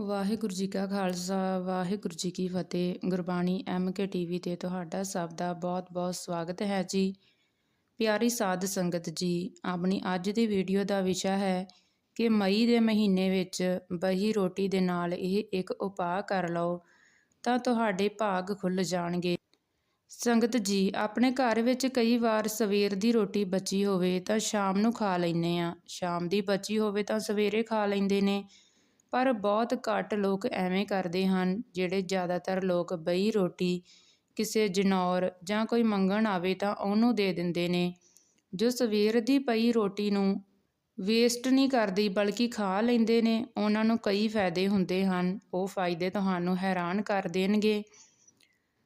ਵਾਹਿਗੁਰੂ ਜੀ ਕਾ ਖਾਲਸਾ, ਵਾਹਿਗੁਰੂ ਜੀ ਕੀ ਫਤਿਹ। Gurbani M K TV ਤੇ ਤੁਹਾਡਾ ਸਭ ਦਾ ਬਹੁਤ-ਬਹੁਤ ਸਵਾਗਤ ਹੈ ਜੀ। ਪਿਆਰੀ ਸਾਧ ਸੰਗਤ ਜੀ, ਆਪਣੀ ਅੱਜ ਦੀ ਵੀਡੀਓ ਦਾ ਵਿਸ਼ਾ ਹੈ ਕਿ ਮਈ ਦੇ ਮਹੀਨੇ ਵਿੱਚ ਬਹੀ ਰੋਟੀ ਦੇ ਨਾਲ ਇਹ ਇੱਕ ਉਪਾਅ ਕਰ ਲਓ, ਤਾਂ ਤੁਹਾਡੇ ਭਾਗ ਖੁੱਲ ਜਾਣਗੇ। ਸੰਗਤ ਜੀ, ਆਪਣੇ ਘਰ ਵਿੱਚ ਕਈ ਵਾਰ ਸਵੇਰ ਦੀ ਰੋਟੀ ਬਚੀ ਹੋਵੇ ਤਾਂ ਸ਼ਾਮ ਨੂੰ ਖਾ ਲੈਂਦੇ ਆ ਸ਼ਾਮ ਦੀ ਬਚੀ ਹੋਵੇ ਤਾਂ ਸਵੇਰੇ ਖਾ ਲੈਂਦੇ ਨੇ। ਪਰ ਬਹੁਤ ਘੱਟ ਲੋਕ ਐਵੇਂ ਕਰਦੇ ਹਨ, ਜਿਹੜੇ ਜ਼ਿਆਦਾਤਰ ਲੋਕ ਬਈ ਰੋਟੀ ਕਿਸੇ ਜਨੌਰ ਜਾਂ ਕੋਈ ਮੰਗਣ ਆਵੇ ਤਾਂ ਉਹਨੂੰ ਦੇ ਦਿੰਦੇ ਨੇ। ਜੋ ਸਵੇਰ ਦੀ ਪਈ ਰੋਟੀ ਨੂੰ ਵੇਸਟ ਨਹੀਂ ਕਰਦੀ ਬਲਕਿ ਖਾ ਲੈਂਦੇ ਨੇ, ਉਹਨਾਂ ਨੂੰ ਕਈ ਫਾਇਦੇ ਹੁੰਦੇ ਹਨ। ਉਹ ਫਾਇਦੇ ਤੁਹਾਨੂੰ ਹੈਰਾਨ ਕਰ ਦੇਣਗੇ।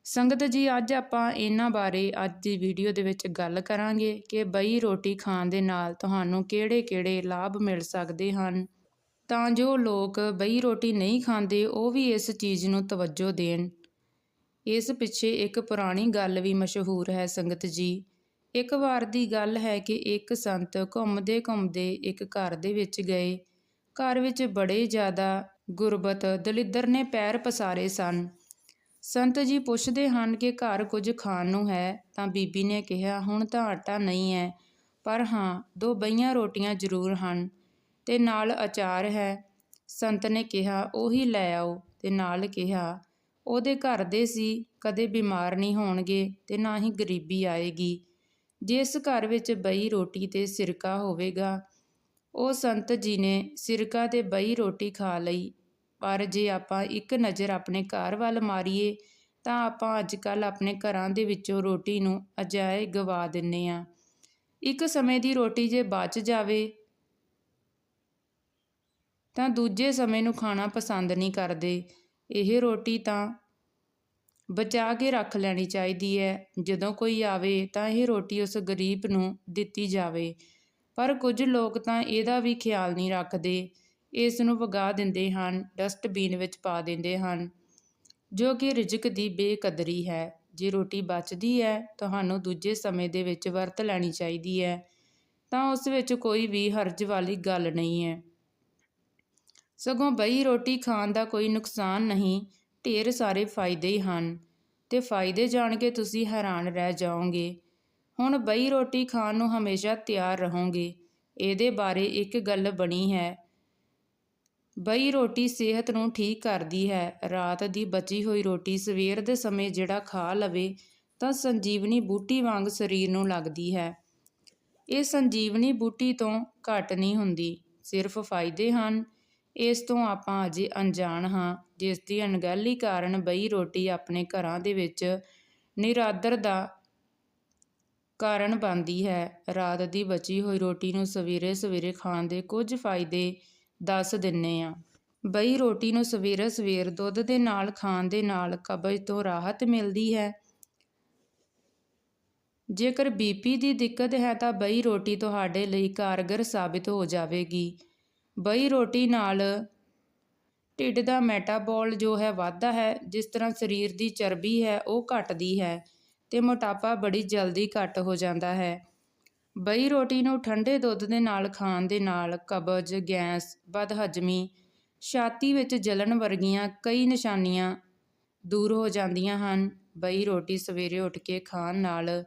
ਸੰਗਤ ਜੀ, ਅੱਜ ਆਪਾਂ ਇਹਨਾਂ ਬਾਰੇ ਅੱਜ ਦੀ ਵੀਡੀਓ ਦੇ ਵਿੱਚ ਗੱਲ ਕਰਾਂਗੇ ਕਿ ਬਈ ਰੋਟੀ ਖਾਣ ਦੇ ਨਾਲ ਤੁਹਾਨੂੰ ਕਿਹੜੇ-ਕਿਹੜੇ ਲਾਭ ਮਿਲ ਸਕਦੇ ਹਨ। ਤਾਂ ਜੋ ਲੋਕ ਬਈ ਰੋਟੀ ਨਹੀਂ ਖਾਂਦੇ, ਉਹ ਵੀ ਇਸ ਚੀਜ਼ ਨੂੰ ਤਵੱਜੋ ਦੇਣ। ਇਸ ਪਿੱਛੇ ਇੱਕ ਪੁਰਾਣੀ ਗੱਲ ਵੀ ਮਸ਼ਹੂਰ ਹੈ ਸੰਗਤ ਜੀ। ਇੱਕ ਵਾਰ ਦੀ ਗੱਲ ਹੈ ਕਿ ਇੱਕ ਸੰਤ ਘੁੰਮਦੇ ਘੁੰਮਦੇ ਇੱਕ ਘਰ ਦੇ ਵਿੱਚ ਗਏ। ਘਰ ਵਿੱਚ ਬੜੇ ਜ਼ਿਆਦਾ ਗੁਰਬਤ ਦਲਿੱਦਰ ਨੇ ਪੈਰ ਪਸਾਰੇ ਸਨ। ਸੰਤ ਜੀ ਪੁੱਛਦੇ ਹਨ ਕਿ ਘਰ ਕੁਝ ਖਾਣ ਨੂੰ ਹੈ, ਤਾਂ ਬੀਬੀ ਨੇ ਕਿਹਾ, ਹੁਣ ਤਾਂ ਆਟਾ ਨਹੀਂ ਹੈ, ਪਰ ਹਾਂ, ਦੋ ਬਈਆਂ ਰੋਟੀਆਂ ਜ਼ਰੂਰ ਹਨ। ਤੇ ਨਾਲ ਅਚਾਰ ਹੈ। ਸੰਤ ਨੇ ਕਿਹਾ, ਉਹੀ ਲੈ ਆਓ। ਤੇ ਨਾਲ ਕਿਹਾ, ਉਹਦੇ ਘਰ ਦੇ ਸੀ, ਕਦੇ ਬਿਮਾਰ ਨਹੀਂ ਹੋਣਗੇ ਤੇ ਨਾ ਹੀ ਗਰੀਬੀ ਆਏਗੀ। ਜਿਸ ਘਰ ਵਿੱਚ ਬਈ ਰੋਟੀ ਤੇ ਸਿਰਕਾ ਹੋਵੇਗਾ, ਉਹ ਸੰਤ ਜੀ ਨੇ ਸਿਰਕਾ ਤੇ ਬਈ ਰੋਟੀ ਖਾ ਲਈ। ਪਰ ਜੇ ਆਪਾਂ ਇੱਕ ਨਜ਼ਰ ਆਪਣੇ ਘਰ ਵੱਲ ਮਾਰੀਏ, ਤਾਂ ਆਪਾਂ ਅੱਜ ਕੱਲ ਆਪਣੇ ਘਰਾਂ ਦੇ ਵਿੱਚੋਂ ਰੋਟੀ ਨੂੰ ਅਜਾਏ ਗਵਾ ਦਿੰਨੇ ਆ। ਇੱਕ ਸਮੇਂ ਦੀ ਰੋਟੀ ਜੇ ਬਚ ਜਾਵੇ ਤਾਂ ਦੂਜੇ ਸਮੇਂ ਨੂੰ ਖਾਣਾ ਪਸੰਦ ਨਹੀਂ ਕਰਦੇ। ਇਹ ਰੋਟੀ ਤਾਂ ਬਚਾ ਕੇ ਰੱਖ ਲੈਣੀ ਚਾਹੀਦੀ ਹੈ। ਜਦੋਂ ਕੋਈ ਆਵੇ ਤਾਂ ਇਹ ਰੋਟੀ ਉਸ ਗਰੀਬ ਨੂੰ ਦਿੱਤੀ ਜਾਵੇ। ਪਰ ਕੁਝ ਲੋਕ ਤਾਂ ਇਹਦਾ ਵੀ ਖਿਆਲ ਨਹੀਂ ਰੱਖਦੇ। ਇਸ ਨੂੰ ਵਗਾ ਦਿੰਦੇ ਹਨ, ਡਸਟਬੀਨ ਵਿੱਚ ਪਾ ਦਿੰਦੇ ਹਨ, ਜੋ ਕਿ ਰਿਜਕ ਦੀ ਬੇਕਦਰੀ ਹੈ। ਜੇ ਰੋਟੀ ਬਚਦੀ ਹੈ, ਤੁਹਾਨੂੰ ਦੂਜੇ ਸਮੇਂ ਦੇ ਵਿੱਚ ਵਰਤ ਲੈਣੀ ਚਾਹੀਦੀ ਹੈ। ਤਾਂ ਉਸ ਵਿੱਚ ਕੋਈ ਵੀ ਹਰਜ ਵਾਲੀ ਗੱਲ ਨਹੀਂ ਹੈ। ਸਗੋਂ ਬਈ ਰੋਟੀ ਖਾਣ ਦਾ ਕੋਈ ਨੁਕਸਾਨ ਨਹੀਂ, ਢੇਰ ਸਾਰੇ ਫਾਇਦੇ ਹੀ ਹਨ। ਤੇ ਫਾਇਦੇ ਜਾਣ ਕੇ ਤੁਸੀਂ ਹੈਰਾਨ ਰਹਿ ਜਾਓਗੇ। ਹੁਣ ਬਈ ਰੋਟੀ ਖਾਣ ਨੂੰ ਹਮੇਸ਼ਾ ਤਿਆਰ ਰਹੋਗੇ। ਇਹਦੇ ਬਾਰੇ ਇੱਕ ਗੱਲ ਬਣੀ ਹੈ। ਬਈ ਰੋਟੀ ਸਿਹਤ ਨੂੰ ਠੀਕ ਕਰਦੀ ਹੈ। ਰਾਤ ਦੀ ਬਚੀ ਹੋਈ ਰੋਟੀ ਸਵੇਰ ਦੇ ਸਮੇਂ ਜਿਹੜਾ ਖਾ ਲਵੇ, ਤਾਂ ਸੰਜੀਵਨੀ ਬੂਟੀ ਵਾਂਗ ਸਰੀਰ ਨੂੰ ਲੱਗਦੀ ਹੈ। ਇਹ ਸੰਜੀਵਨੀ ਬੂਟੀ ਤੋਂ ਘੱਟ ਨਹੀਂ ਹੁੰਦੀ, ਸਿਰਫ ਫਾਇਦੇ ਹਨ। ਇਸ ਤੋਂ ਆਪਾਂ ਅਜੇ ਅਣਜਾਣ ਹਾਂ, ਜਿਸ ਦੀ ਅਣਗਹਿਲੀ ਕਾਰਨ ਬਈ ਰੋਟੀ ਆਪਣੇ ਘਰਾਂ ਦੇ ਵਿੱਚ ਨਿਰਾਦਰ ਦਾ ਕਾਰਨ ਬਣਦੀ ਹੈ। ਰਾਤ ਦੀ ਬਚੀ ਹੋਈ ਰੋਟੀ ਨੂੰ ਸਵੇਰੇ ਸਵੇਰੇ ਖਾਣ ਦੇ ਕੁਝ ਫਾਇਦੇ ਦੱਸ ਦਿੰਨੇ ਆ। ਬਈ ਰੋਟੀ ਨੂੰ ਸਵੇਰੇ ਸਵੇਰ ਦੁੱਧ ਦੇ ਨਾਲ ਖਾਣ ਦੇ ਨਾਲ ਕਬਜ਼ ਤੋਂ ਰਾਹਤ ਮਿਲਦੀ ਹੈ। ਜੇਕਰ ਬੀਪੀ ਦੀ ਦਿੱਕਤ ਹੈ ਤਾਂ ਬਈ ਰੋਟੀ ਤੁਹਾਡੇ ਲਈ ਕਾਰਗਰ ਸਾਬਿਤ ਹੋ ਜਾਵੇਗੀ। ਬਈ ਰੋਟੀ ਨਾਲ ਢਿੱਡ ਦਾ ਮੈਟਾਬੋਲ ਜੋ ਹੈ ਵੱਧਦਾ ਹੈ, ਜਿਸ ਤਰ੍ਹਾਂ ਸਰੀਰ ਦੀ ਚਰਬੀ ਹੈ, ਉਹ ਘਟਦੀ ਹੈ ਤੇ ਮੋਟਾਪਾ ਬੜੀ ਜਲਦੀ ਘਟ ਹੋ ਜਾਂਦਾ ਹੈ। ਬਈ ਰੋਟੀ ਨੂੰ ਠੰਡੇ ਦੁੱਧ ਦੇ ਨਾਲ ਖਾਣ ਦੇ ਨਾਲ ਕਬਜ਼, ਗੈਸ, ਬਦਹਜਮੀ, ਛਾਤੀ ਵਿੱਚ ਜਲਣ ਵਰਗੀਆਂ ਕਈ ਨਿਸ਼ਾਨੀਆਂ ਦੂਰ ਹੋ ਜਾਂਦੀਆਂ ਹਨ। ਬਈ ਰੋਟੀ ਸਵੇਰੇ ਉੱਠ ਕੇ ਖਾਣ ਨਾਲ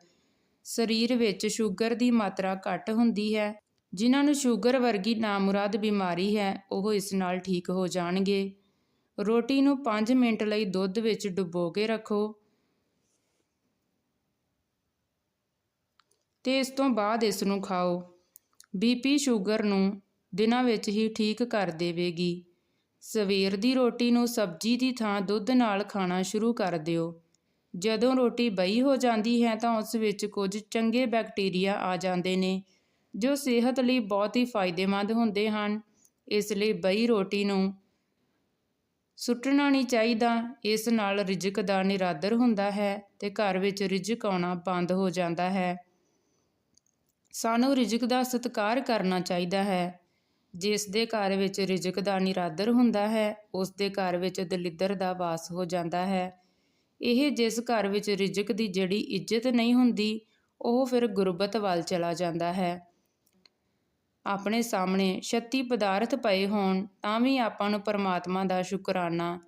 ਸਰੀਰ ਵਿੱਚ ਸ਼ੂਗਰ ਦੀ ਮਾਤਰਾ ਘੱਟ ਹੁੰਦੀ ਹੈ ਜਿਨ੍ਹਾਂ ਨੂੰ ਸ਼ੂਗਰ ਵਰਗੀ ਨਾਮੁਰਾਦ ਬਿਮਾਰੀ ਹੈ, ਉਹ ਇਸ ਨਾਲ ਠੀਕ ਹੋ ਜਾਣਗੇ। ਰੋਟੀ ਨੂੰ 5 ਮਿੰਟ ਲਈ ਦੁੱਧ ਵਿੱਚ ਡੁਬੋ ਕੇ ਰੱਖੋ। ਤੇ ਇਸ ਤੋਂ ਬਾਅਦ ਇਸ ਨੂੰ ਖਾਓ। ਬੀਪੀ ਸ਼ੂਗਰ ਨੂੰ ਦਿਨਾਂ ਵਿੱਚ ਹੀ ਠੀਕ ਕਰ ਦੇਵੇਗੀ। ਸਵੇਰ ਦੀ ਰੋਟੀ ਨੂੰ ਸਬਜ਼ੀ ਦੀ ਥਾਂ ਦੁੱਧ ਨਾਲ ਖਾਣਾ ਸ਼ੁਰੂ ਕਰ ਦਿਓ। ਜਦੋਂ ਰੋਟੀ ਬਈ ਹੋ ਜਾਂਦੀ ਹੈ ਤਾਂ ਉਸ ਵਿੱਚ ਕੁਝ ਚੰਗੇ ਬੈਕਟੀਰੀਆ ਆ ਜਾਂਦੇ ਨੇ। ਜੋ ਸਿਹਤ ਲਈ ਬਹੁਤ ਹੀ ਫਾਇਦੇਮੰਦ ਹੁੰਦੇ ਹਨ। ਇਸ ਲਈ ਬਈ ਰੋਟੀ ਨੂੰ ਸੁੱਟਣਾ ਨਹੀਂ ਚਾਹੀਦਾ। ਇਸ ਨਾਲ ਰਿਜਕ ਦਾ ਨਿਰਾਦਰ ਹੁੰਦਾ ਹੈ ਤੇ ਘਰ ਵਿੱਚ ਰਿਜਕ ਆਉਣਾ ਬੰਦ ਹੋ ਜਾਂਦਾ ਹੈ। ਸਾਨੂੰ ਰਿਜਕ ਦਾ ਸਤਿਕਾਰ ਕਰਨਾ ਚਾਹੀਦਾ ਹੈ। ਜਿਸ ਦੇ ਘਰ ਵਿੱਚ ਰਿਜਕ ਦਾ ਨਿਰਾਦਰ ਹੁੰਦਾ ਹੈ, ਉਸ ਦੇ ਘਰ ਵਿੱਚ ਦਲਿੱਦਰ ਦਾ ਵਾਸ ਹੋ ਜਾਂਦਾ ਹੈ। ਇਹ ਜਿਸ ਘਰ ਵਿੱਚ ਰਿਜਕ ਦੀ ਜਿਹੜੀ ਇੱਜ਼ਤ ਨਹੀਂ ਹੁੰਦੀ, ਉਹ ਫਿਰ ਗੁਰਬਤ ਵੱਲ ਚਲਾ ਜਾਂਦਾ ਹੈ। ਆਪਣੇ ਸਾਹਮਣੇ 36 ਪਦਾਰਥ ਪਏ ਹੋਣ, ਤਾਂ ਵੀ ਆਪਾਂ ਨੂੰ ਪਰਮਾਤਮਾ ਦਾ ਸ਼ੁਕਰਾਨਾ।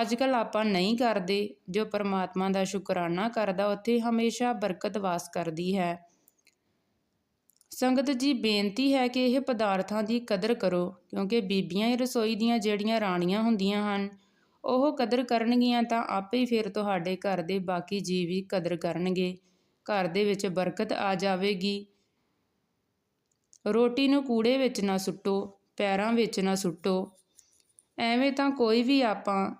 ਅੱਜ ਕੱਲ ਆਪਾਂ ਨਹੀਂ ਕਰਦੇ, ਜੋ ਪਰਮਾਤਮਾ ਦਾ ਸ਼ੁਕਰਾਨਾ ਕਰਦਾ, ਉੱਥੇ ਹਮੇਸ਼ਾ ਬਰਕਤ ਵਾਸ ਕਰਦੀ ਹੈ। ਸੰਗਤ ਜੀ, ਬੇਨਤੀ ਹੈ ਕਿ ਇਹ ਪਦਾਰਥਾਂ ਦੀ ਕਦਰ ਕਰੋ, ਕਿਉਂਕਿ ਬੀਬੀਆਂ ਹੀ ਰਸੋਈ ਦੀਆਂ ਜਿਹੜੀਆਂ ਰਾਣੀਆਂ ਹੁੰਦੀਆਂ ਹਨ, ਉਹ ਕਦਰ ਕਰਨਗੀਆਂ ਤਾਂ ਆਪੇ ਹੀ ਫਿਰ ਤੁਹਾਡੇ ਘਰ ਦੇ ਬਾਕੀ ਜੀਵ ਵੀ ਕਦਰ ਕਰਨਗੇ। ਘਰ ਦੇ ਵਿੱਚ ਬਰਕਤ ਆ ਜਾਵੇਗੀ। ਰੋਟੀ ਨੂੰ ਕੂੜੇ ਵਿੱਚ ਨਾ ਸੁੱਟੋ, ਪੈਰਾਂ ਵਿੱਚ ਨਾ ਸੁੱਟੋ। ਐਵੇਂ ਤਾਂ ਕੋਈ ਵੀ ਆਪਾਂ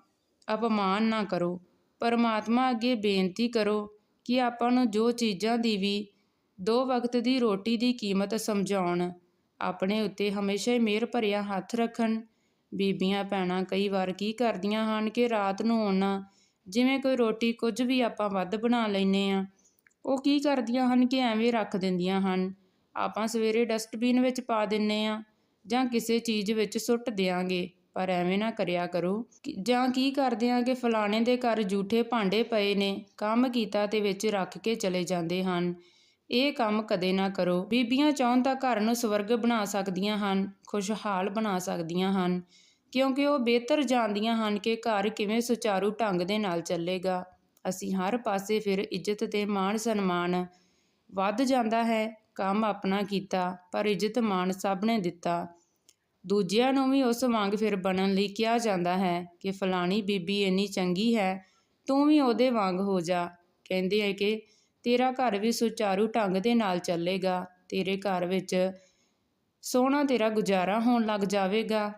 ਅਪਮਾਨ ਨਾ ਕਰੋ। ਪਰਮਾਤਮਾ ਅੱਗੇ ਬੇਨਤੀ ਕਰੋ ਕਿ ਆਪਾਂ ਨੂੰ ਜੋ ਚੀਜ਼ਾਂ ਦੀ ਵੀ ਦੋ ਵਕਤ ਦੀ ਰੋਟੀ ਦੀ ਕੀਮਤ ਸਮਝਾਉਣ, ਆਪਣੇ ਉੱਤੇ ਹਮੇਸ਼ਾ ਹੀ ਮਿਹਰ ਭਰਿਆ ਹੱਥ ਰੱਖਣ। ਬੀਬੀਆਂ ਭੈਣਾਂ ਕਈ ਵਾਰ ਕੀ ਕਰਦੀਆਂ ਹਨ ਕਿ ਰਾਤ ਨੂੰ ਉਹਨਾਂ ਜਿਵੇਂ ਕੋਈ ਰੋਟੀ ਕੁਝ ਵੀ ਆਪਾਂ ਵੱਧ ਬਣਾ ਲੈਨੇ ਆ ਉਹ ਕੀ ਕਰਦੀਆਂ ਹਨ ਕਿ ਐਵੇਂ ਰੱਖ ਦਿੰਦੀਆਂ ਹਨ। ਆਪਾਂ ਸਵੇਰੇ ਡਸਟਬਿਨ ਵਿੱਚ ਪਾ ਦਿੰਨੇ ਆ ਜਾਂ ਕਿਸੇ ਚੀਜ਼ ਵਿੱਚ ਸੁੱਟ ਦਿਆਂਗੇ, ਪਰ ਐਵੇਂ ਨਾ ਕਰਿਆ ਕਰੋ। ਜਾਂ ਕੀ ਕਰਦੇ ਆ ਕਿ ਫਲਾਣੇ ਦੇ ਘਰ ਝੂਠੇ ਭਾਂਡੇ ਪਏ ਨੇ, ਕੰਮ ਕੀਤਾ ਤੇ ਵਿੱਚ ਰੱਖ ਕੇ ਚਲੇ ਜਾਂਦੇ ਹਨ। ਇਹ ਕੰਮ ਕਦੇ ਨਾ ਕਰੋ। ਬੀਬੀਆਂ ਚਾਹਣ ਤਾਂ ਘਰ ਨੂੰ ਸਵਰਗ ਬਣਾ ਸਕਦੀਆਂ ਹਨ, ਖੁਸ਼ਹਾਲ ਬਣਾ ਸਕਦੀਆਂ ਹਨ, ਕਿਉਂਕਿ ਉਹ ਬਿਹਤਰ ਜਾਣਦੀਆਂ ਹਨ ਕਿ ਘਰ ਕਿਵੇਂ ਸੁਚਾਰੂ ਢੰਗ ਦੇ ਨਾਲ ਚੱਲੇਗਾ। ਅਸੀਂ ਹਰ ਪਾਸੇ ਫਿਰ ਇੱਜ਼ਤ ਤੇ ਮਾਣ ਸਨਮਾਨ ਵੱਧ ਜਾਂਦਾ ਹੈ। ਕੰਮ ਆਪਣਾ ਕੀਤਾ, ਪਰ ਇੱਜ਼ਤ ਮਾਣ ਸਭ ਨੇ ਦਿੱਤਾ। ਦੂਜਿਆਂ ਨੂੰ ਵੀ ਉਸ ਵਾਂਗ ਫਿਰ ਬਣਨ ਲਈ ਕਿਹਾ ਜਾਂਦਾ ਹੈ ਕਿ ਫਲਾਣੀ ਬੀਬੀ ਇੰਨੀ ਚੰਗੀ ਹੈ, ਤੂੰ ਵੀ ਉਹਦੇ ਵਾਂਗ ਹੋ ਜਾ। ਕਹਿੰਦੇ ਹੈ ਕਿ ਤੇਰਾ ਘਰ ਵੀ ਸੁਚਾਰੂ ਢੰਗ ਦੇ ਨਾਲ ਚੱਲੇਗਾ, ਤੇਰੇ ਘਰ ਵਿੱਚ ਸੋਹਣਾ ਤੇਰਾ ਗੁਜ਼ਾਰਾ ਹੋਣ ਲੱਗ ਜਾਵੇਗਾ।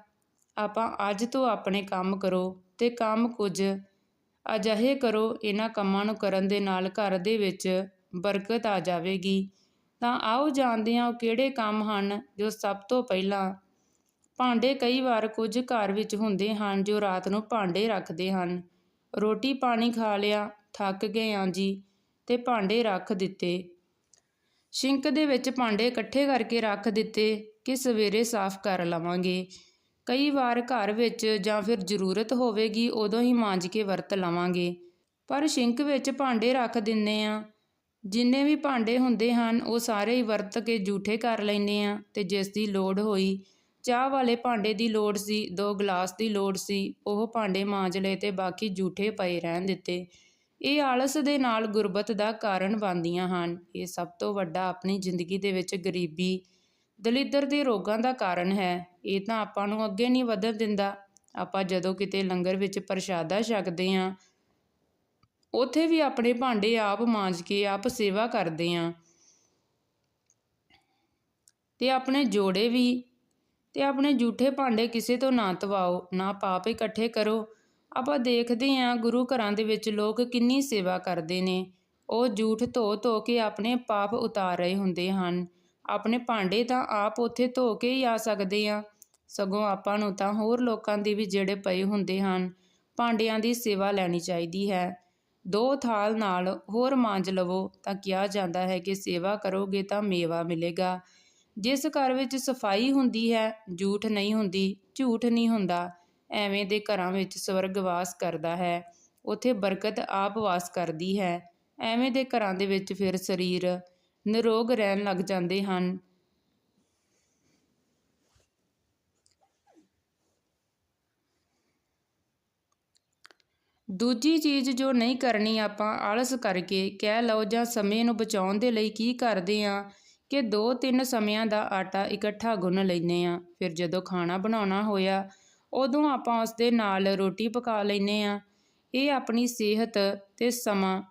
ਆਪਾਂ ਅੱਜ ਤੋਂ ਆਪਣੇ ਕੰਮ ਕਰੋ ਤੇ ਕੰਮ ਕੁਝ ਅਜਿਹੇ ਕਰੋ, ਇਹਨਾਂ ਕੰਮਾਂ ਨੂੰ ਕਰਨ ਦੇ ਨਾਲ ਘਰ ਦੇ ਵਿੱਚ ਬਰਕਤ ਆ ਜਾਵੇਗੀ। ਤਾਂ ਆਓ ਜਾਣਦੇ ਹਾਂ ਉਹ ਕਿਹੜੇ ਕੰਮ ਹਨ ਜੋ ਸਭ ਤੋਂ ਪਹਿਲਾਂ ਭਾਂਡੇ ਕਈ ਵਾਰ ਕੁਝ ਘਰ ਵਿੱਚ ਹੁੰਦੇ ਹਨ ਜੋ ਰਾਤ ਨੂੰ ਭਾਂਡੇ ਰੱਖਦੇ ਹਨ। ਰੋਟੀ ਪਾਣੀ ਖਾ ਲਿਆ, ਥੱਕ ਗਏ ਆਂ ਜੀ, ਤੇ ਭਾਂਡੇ ਰੱਖ ਦਿੱਤੇ। ਸ਼ਿੰਕ ਦੇ ਵਿੱਚ ਭਾਂਡੇ ਇਕੱਠੇ ਕਰਕੇ ਰੱਖ ਦਿੱਤੇ ਕਿ ਸਵੇਰੇ ਸਾਫ਼ ਕਰ ਲਵਾਂਗੇ। ਕਈ ਵਾਰ ਘਰ ਵਿੱਚ ਜਾਂ ਫਿਰ ਜ਼ਰੂਰਤ ਹੋਵੇਗੀ ਉਦੋਂ ਹੀ ਮਾਂਜ ਕੇ ਵਰਤ ਲਵਾਂਗੇ। ਪਰ ਸ਼ਿੰਕ ਵਿੱਚ ਭਾਂਡੇ ਰੱਖ ਦਿੰਨੇ ਆ ਜਿੰਨੇ ਵੀ ਭਾਂਡੇ ਹੁੰਦੇ ਹਨ, ਉਹ ਸਾਰੇ ਹੀ ਵਰਤ ਕੇ ਜੂਠੇ ਕਰ ਲੈਨੇ ਆ ਤੇ ਜਿਸ ਦੀ ਲੋੜ ਹੋਈ, ਚਾਹ ਵਾਲੇ ਭਾਂਡੇ ਦੀ ਲੋੜ ਸੀ, ਦੋ ਗਲਾਸ ਦੀ ਲੋੜ ਸੀ, ਉਹ ਭਾਂਡੇ ਮਾਂਜ ਲਏ ਤੇ ਬਾਕੀ ਜੂਠੇ ਪਏ ਰਹਿਣ ਦਿੱਤੇ। ਇਹ ਆਲਸ ਦੇ ਨਾਲ ਗੁਰਬਤ ਦਾ ਕਾਰਨ ਬਣਦੀਆਂ ਹਨ। ਇਹ ਸਭ ਤੋਂ ਵੱਡਾ ਆਪਣੀ ਜ਼ਿੰਦਗੀ ਦੇ ਵਿੱਚ ਗਰੀਬੀ, ਦਲਿੱਦਰ ਦੇ ਰੋਗਾਂ ਦਾ ਕਾਰਨ ਹੈ। ਇਹ ਤਾਂ ਆਪਾਂ ਨੂੰ ਅੱਗੇ ਨਹੀਂ ਵਧਣ ਦਿੰਦਾ। ਆਪਾਂ ਜਦੋਂ ਕਿਤੇ ਲੰਗਰ ਵਿੱਚ ਪ੍ਰਸ਼ਾਦਾ ਛਕਦੇ ਆਂ ਉੱਥੇ ਵੀ ਆਪਣੇ ਭਾਂਡੇ ਆਪ ਮਾਂਜ ਕੇ ਆਪ ਸੇਵਾ ਕਰਦੇ ਹਾਂ ਤੇ ਆਪਣੇ ਜੋੜੇ ਵੀ, ਤੇ ਆਪਣੇ ਝੂਠੇ ਭਾਂਡੇ ਕਿਸੇ ਤੋਂ ਨਾ ਤਵਾਓ, ਨਾ ਪਾਪ ਇਕੱਠੇ ਕਰੋ। ਆਪਾਂ ਦੇਖਦੇ ਹਾਂ ਗੁਰੂ ਘਰਾਂ ਦੇ ਵਿੱਚ ਲੋਕ ਕਿੰਨੀ ਸੇਵਾ ਕਰਦੇ ਨੇ। ਉਹ ਝੂਠ ਧੋ ਧੋ ਕੇ ਆਪਣੇ ਪਾਪ ਉਤਾਰ ਰਹੇ ਹੁੰਦੇ ਹਨ। ਆਪਣੇ ਭਾਂਡੇ ਤਾਂ ਆਪ ਉੱਥੇ ਧੋ ਕੇ ਹੀ ਆ ਸਕਦੇ ਆ। ਸਗੋਂ ਆਪਾਂ ਨੂੰ ਤਾਂ ਹੋਰ ਲੋਕਾਂ ਦੇ ਵੀ ਜਿਹੜੇ ਪਏ ਹੁੰਦੇ ਹਨ। ਭਾਂਡਿਆਂ ਦੀ ਸੇਵਾ ਲੈਣੀ ਚਾਹੀਦੀ ਹੈ। ਦੋ ਥਾਲ ਨਾਲ ਹੋਰ ਮਾਂਜ ਲਵੋ ਤਾਂ ਕਿਹਾ ਜਾਂਦਾ ਹੈ ਕਿ ਸੇਵਾ ਕਰੋਗੇ ਤਾਂ ਮੇਵਾ ਮਿਲੇਗਾ। ਜਿਸ ਘਰ ਵਿੱਚ ਸਫ਼ਾਈ ਹੁੰਦੀ ਹੈ, ਝੂਠ ਨਹੀਂ ਹੁੰਦੀ, ਝੂਠ ਨਹੀਂ ਹੁੰਦਾ, ਐਵੇਂ ਦੇ ਘਰਾਂ ਵਿੱਚ ਸਵਰਗ ਵਾਸ ਕਰਦਾ ਹੈ। ਉਥੇ ਬਰਕਤ ਆਪ ਵਾਸ ਕਰਦੀ ਹੈ। ਐਵੇਂ ਦੇ ਘਰਾਂ ਦੇ ਵਿੱਚ ਫਿਰ ਸਰੀਰ ਨਿਰੋਗ ਰਹਿਣ ਲੱਗ ਜਾਂਦੇ ਹਨ। ਦੂਜੀ ਚੀਜ਼ ਜੋ ਨਹੀਂ ਕਰਨੀ ਆਪਾਂ ਆਲਸ ਕਰਕੇ, ਕਹਿ ਲਓ ਜਾਂ ਸਮੇਂ ਨੂੰ ਬਚਾਉਣ ਦੇ ਲਈ ਕੀ ਕਰਦੇ ਆ ਕਿ ਦੋ ਤਿੰਨ ਸਮਿਆਂ ਦਾ ਆਟਾ ਇਕੱਠਾ ਗੁੰਨ ਲੈਨੇ ਆ ਫਿਰ ਜਦੋਂ ਖਾਣਾ ਬਣਾਉਣਾ ਹੋਇਆ, ਉਦੋਂ ਆਪਾਂ ਉਸ ਦੇ ਨਾਲ ਰੋਟੀ ਪਕਾ ਲੈਨੇ ਆ ਇਹ ਆਪਣੀ ਸਿਹਤ ਤੇ ਸਮਾਂ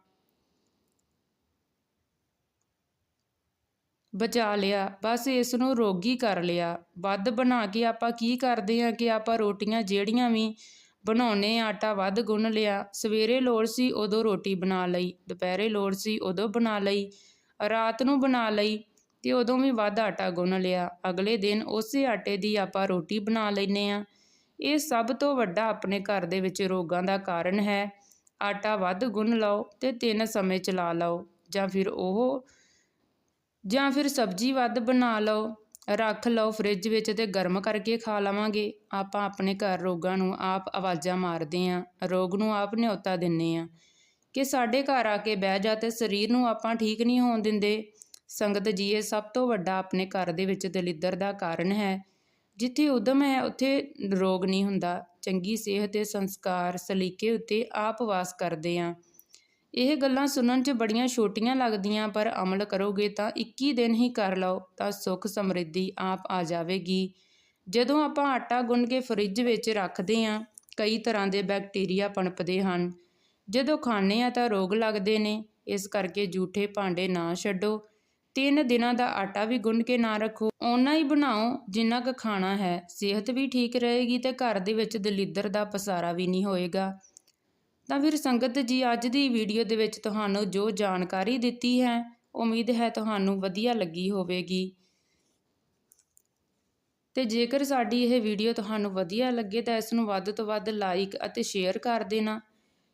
ਬਚਾ ਲਿਆ, ਬਸ ਇਸ ਨੂੰ ਰੋਗੀ ਕਰ ਲਿਆ। ਵੱਧ ਬਣਾ ਕੇ ਆਪਾਂ ਕੀ ਕਰਦੇ ਆ ਕਿ ਆਪਾਂ ਰੋਟੀਆਂ ਜਿਹੜੀਆਂ ਵੀ ਬਣਾਉਣੇ ਆਟਾ ਵੱਧ ਗੁੰਨ ਲਿਆ। ਸਵੇਰੇ ਲੋੜ ਸੀ ਉਦੋਂ ਰੋਟੀ ਬਣਾ ਲਈ, ਦੁਪਹਿਰੇ ਲੋੜ ਸੀ ਉਦੋਂ ਬਣਾ ਲਈ, ਰਾਤ ਨੂੰ ਬਣਾ ਲਈ ਤੇ ਉਦੋਂ ਵੀ ਵੱਧ ਆਟਾ ਗੁੰਨ ਲਿਆ। ਅਗਲੇ ਦਿਨ ਉਸੇ ਆਟੇ ਦੀ ਆਪਾਂ ਰੋਟੀ ਬਣਾ ਲੈਨੇ ਆ ਇਹ ਸਭ ਤੋਂ ਵੱਡਾ ਆਪਣੇ ਘਰ ਦੇ ਵਿੱਚ ਰੋਗਾਂ ਦਾ ਕਾਰਨ ਹੈ। ਆਟਾ ਵੱਧ ਗੁੰਨ ਲਓ ਤੇ ਤਿੰਨ ਸਮੇਂ ਚਲਾ ਲਓ ਜਾਂ ਫਿਰ ਉਹ ਜਾਂ ਫਿਰ ਸਬਜ਼ੀ ਵੱਧ ਬਣਾ ਲਓ। ਰੱਖ ਲਓ ਫ੍ਰਿਜ ਵਿੱਚ ਤੇ ਗਰਮ ਕਰਕੇ ਖਾ ਲਵਾਂਗੇ। ਆਪਾਂ ਆਪਣੇ ਘਰ ਰੋਗਾਂ ਨੂੰ ਆਪ ਆਵਾਜ਼ਾਂ ਮਾਰਦੇ ਆਂ, ਰੋਗ ਨੂੰ ਆਪ ਨਿਉਤਾ ਦਿੰਨੇ ਆਂ। ਕਿ ਸਾਡੇ ਘਰ ਆ ਕੇ ਬਹਿ ਜਾ ਤੇ ਸਰੀਰ ਨੂੰ ਆਪਾਂ ਠੀਕ ਨਹੀਂ ਹੋਣ ਦਿੰਦੇ। ਸੰਗਤ ਜੀ, ਇਹ ਸਭ ਤੋਂ ਵੱਡਾ ਆਪਣੇ ਘਰ ਦੇ ਵਿੱਚ ਦਲਿੱਦਰ ਦਾ ਕਾਰਨ ਹੈ। ਜਿੱਥੇ ਉਦਮ ਹੈ, ਉੱਥੇ ਰੋਗ ਨਹੀਂ ਹੁੰਦਾ। ਚੰਗੀ ਸਿਹਤ ਤੇ ਸੰਸਕਾਰ, ਸਲੀਕੇ ਉੱਤੇ ਆਪ ਵਾਸ ਕਰਦੇ ਆ। ਇਹ ਗੱਲਾਂ ਸੁਣਨ 'ਚ ਬੜੀਆਂ ਛੋਟੀਆਂ ਲੱਗਦੀਆਂ, ਪਰ ਅਮਲ ਕਰੋਗੇ ਤਾਂ 21 ਦਿਨ ਹੀ ਕਰ ਲਓ, ਤਾਂ ਸੁੱਖ ਸਮਰਿੱਧੀ ਆਪ ਆ ਜਾਵੇਗੀ। ਜਦੋਂ ਆਪਾਂ ਆਟਾ ਗੁੰਨ ਕੇ ਫਰਿੱਜ ਵਿੱਚ ਰੱਖਦੇ ਹਾਂ, ਕਈ ਤਰ੍ਹਾਂ ਦੇ ਬੈਕਟੀਰੀਆ ਪਣਪਦੇ ਹਨ। ਜਦੋਂ ਖਾਂਦੇ ਆ ਤਾਂ ਰੋਗ ਲੱਗਦੇ ਨੇ, ਇਸ ਕਰਕੇ ਜੂਠੇ ਭਾਂਡੇ ਨਾ ਛੱਡੋ। ਤਿੰਨ ਦਿਨਾਂ ਦਾ ਆਟਾ ਵੀ ਗੁੰਨ ਕੇ ਨਾ ਰੱਖੋ। ਓਨਾ ਹੀ ਬਣਾਓ ਜਿੰਨਾ ਕੁ ਖਾਣਾ ਹੈ। ਸਿਹਤ ਵੀ ਠੀਕ ਰਹੇਗੀ ਤੇ ਘਰ ਦੇ ਵਿੱਚ ਦਲਿੱਦਰ ਦਾ ਪਸਾਰਾ ਵੀ ਨਹੀਂ ਹੋਏਗਾ। ਤਾਂ ਫਿਰ ਸੰਗਤ ਜੀ ਅੱਜ ਦੀ ਵੀਡੀਓ ਦੇ ਵਿੱਚ ਤੁਹਾਨੂੰ ਜੋ ਜਾਣਕਾਰੀ ਦਿੱਤੀ ਹੈ, ਉਮੀਦ ਹੈ ਤੁਹਾਨੂੰ ਵਧੀਆ ਲੱਗੀ ਹੋਵੇਗੀ। ਤੇ ਜੇਕਰ ਸਾਡੀ ਇਹ ਵੀਡੀਓ ਤੁਹਾਨੂੰ ਵਧੀਆ ਲੱਗੇ ਤਾਂ ਇਸ ਨੂੰ ਵੱਧ ਤੋਂ ਵੱਧ ਲਾਈਕ ਅਤੇ ਸ਼ੇਅਰ ਕਰ ਦੇਣਾ।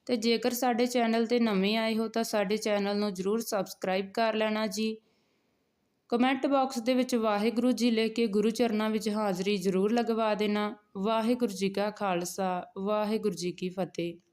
ਤੇ ਜੇਕਰ ਸਾਡੇ ਚੈਨਲ ਤੇ ਨਵੇਂ ਆਏ ਹੋ ਤਾਂ ਸਾਡੇ ਚੈਨਲ ਨੂੰ ਜਰੂਰ ਸਬਸਕ੍ਰਾਈਬ ਕਰ ਲੈਣਾ ਜੀ। ਕਮੈਂਟ ਬਾਕਸ ਦੇ ਵਿੱਚ ਵਾਹਿਗੁਰੂ ਜੀ ਲੈ ਕੇ ਗੁਰੂ ਚਰਨਾਂ ਵਿੱਚ ਹਾਜ਼ਰੀ ਜ਼ਰੂਰ ਲਗਵਾ ਦੇਣਾ। ਵਾਹਿਗੁਰੂ ਜੀ ਕਾ ਖਾਲਸਾ, ਵਾਹਿਗੁਰੂ ਜੀ ਕੀ ਫਤਿਹ।